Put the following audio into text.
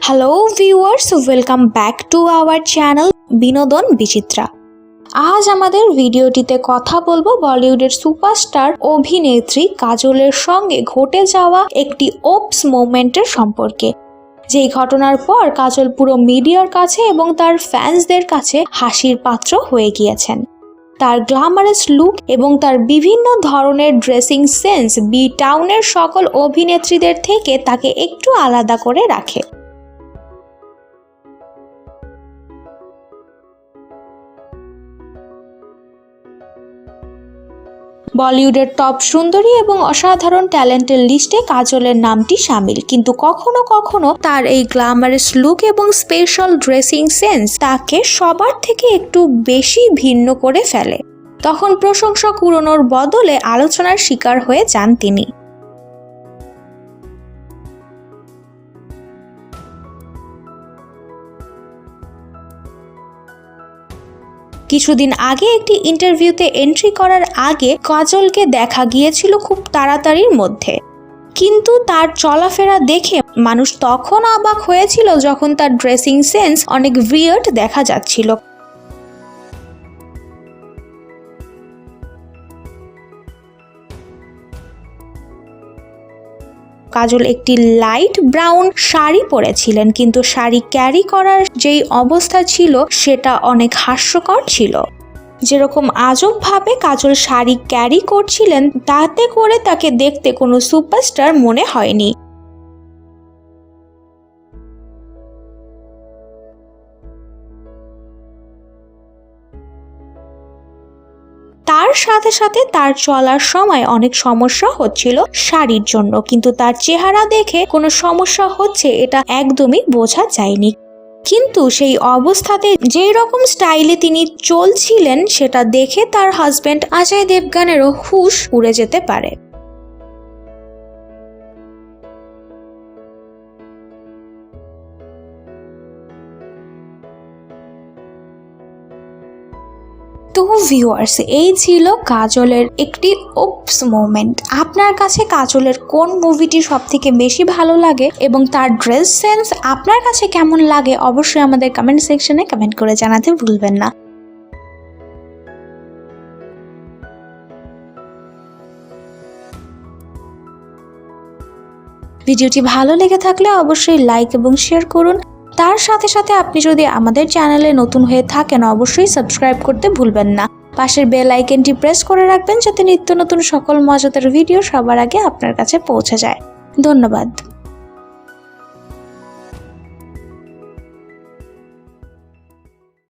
Hello viewers welcome back to our channel Binodan Bichitra আজ আমাদের ভিডিওটিতে কথা বলব বলিউডের সুপারস্টার অভিনেত্রী কাজলের সঙ্গে ঘটে যাওয়া একটি ওপস মোমেন্টের সম্পর্কে। যেই ঘটনার পর কাজল পুরো মিডিয়ার কাছে এবং তার ফ্যান্সদের কাছে হাসির পাত্র হয়ে গিয়েছেন। তার গ্ল্যামারাস লুক এবং তার বিভিন্ন ধরনের ড্রেসিং সেন্স বি টাউনের সকল অভিনেত্রীদের থেকে তাকে একটু আলাদা করে রাখে। বলিউডের টপ সুন্দরী এবং অসাধারণ ট্যালেন্টের লিস্টে কাজলের নামটি সামিল। কিন্তু কখনো কখনো তার এই গ্ল্যামারাস লুক এবং স্পেশাল ড্রেসিং সেন্স তাকে সবার থেকে একটু বেশি ভিন্ন করে ফেলে। তখন প্রশংসা কুড়োনোর বদলে আলোচনার শিকার হয়ে যান তিনি। কিছুদিন আগে একটি ইন্টারভিউতে এন্ট্রি করার আগে কাজলকে দেখা গিয়েছিল খুব তাড়াতাড়ির মধ্যে। কিন্তু তার চলাফেরা দেখে মানুষ তখন অবাক হয়েছিল যখন তার ড্রেসিং সেন্স অনেক ভিয়ার্ড দেখা যাচ্ছিল। কাজল একটি লাইট ব্রাউন শাড়ি পরেছিলেন, কিন্তু শাড়ি ক্যারি করার যেই অবস্থা ছিল, সেটা অনেক হাস্যকর ছিল। যেরকম আজবভাবে কাজল শাড়ি ক্যারি করছিলেন, তাতে করে তাকে দেখতে কোনো সুপারস্টার মনে হয়নি। তার সাথে সাথে তার চলার সময় অনেক সমস্যা হচ্ছিল শাড়ির জন্য। কিন্তু তার চেহারা দেখে কোনো সমস্যা হচ্ছে এটা একদমই বোঝা যায়নি। কিন্তু সেই অবস্থাতে যেই রকম স্টাইলে তিনি চলছিলেন, সেটা দেখে তার হাজব্যান্ড অজয় দেবগানেরও হুশ উড়ে যেতে পারে। তো ভিউয়ার্স এই ছিল কাজলের একটি ওপস মোমেন্ট আপনার কাছে কাজলের কোন মুভিটি সব থেকে বেশি ভালো লাগে এবং তার ড্রেস সেন্স আপনার কাছে কেমন লাগে অবশ্যই আমাদের কমেন্ট সেকশনে কমেন্ট করে জানাতে ভুলবেন না। ভিডিওটি ভালো লেগে থাকলে অবশ্যই লাইক এবং শেয়ার করুন। তার সাথে সাথে আপনি যদি আমাদের চ্যানেলে নতুন হয়ে থাকেন, অবশ্যই সাবস্ক্রাইব করতে ভুলবেন না। পাশের বেল আইকনটি প্রেস করে রাখবেন যাতে নিত্য নতুন সকল মজাদার ভিডিও সবার আগে আপনার কাছে পৌঁছে যায়। ধন্যবাদ।